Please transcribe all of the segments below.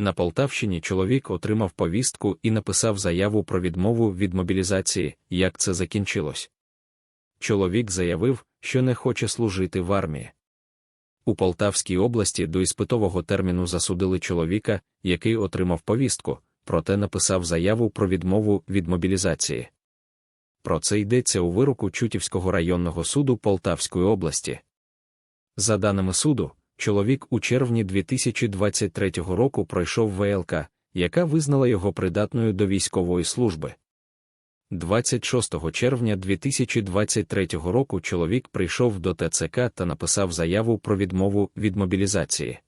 На Полтавщині чоловік отримав повістку і написав заяву про відмову від мобілізації, як це закінчилось. Чоловік заявив, що не хоче служити в армії. У Полтавській області до іспитового терміну засудили чоловіка, який отримав повістку, проте написав заяву про відмову від мобілізації. Про це йдеться у вироку Чутівського районного суду Полтавської області. За даними суду, чоловік у червні 2023 року пройшов ВЛК, яка визнала його придатною до військової служби. 26 червня 2023 року чоловік прийшов до ТЦК та написав заяву про відмову від мобілізації.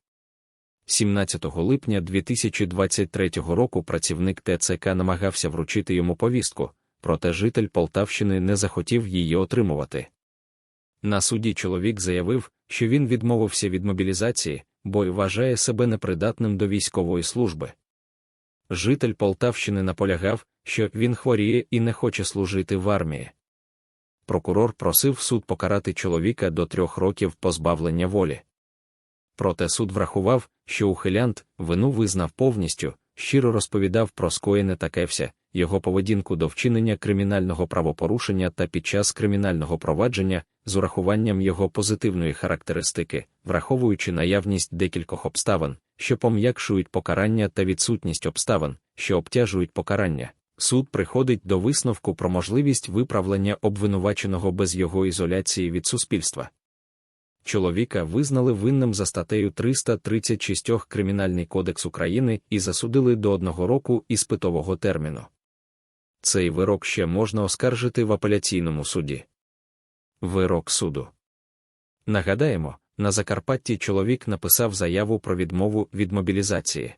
17 липня 2023 року працівник ТЦК намагався вручити йому повістку, проте житель Полтавщини не захотів її отримувати. На суді чоловік заявив, що він відмовився від мобілізації, бо й вважає себе непридатним до військової служби. Житель Полтавщини наполягав, що він хворіє і не хоче служити в армії. Прокурор просив суд покарати чоловіка до трьох років позбавлення волі. Проте суд врахував, що ухилянт вину визнав повністю, щиро розповідав про скоєне таке вся, його поведінку до вчинення кримінального правопорушення та під час кримінального провадження з урахуванням його позитивної характеристики, враховуючи наявність декількох обставин, що пом'якшують покарання та відсутність обставин, що обтяжують покарання. Суд приходить до висновку про можливість виправлення обвинуваченого без його ізоляції від суспільства. Чоловіка визнали винним за статтею 336 Кримінальний кодекс України і засудили до одного року іспитового терміну. Цей вирок ще можна оскаржити в апеляційному суді. Вирок суду. Нагадаємо, на Закарпатті чоловік написав заяву про відмову від мобілізації.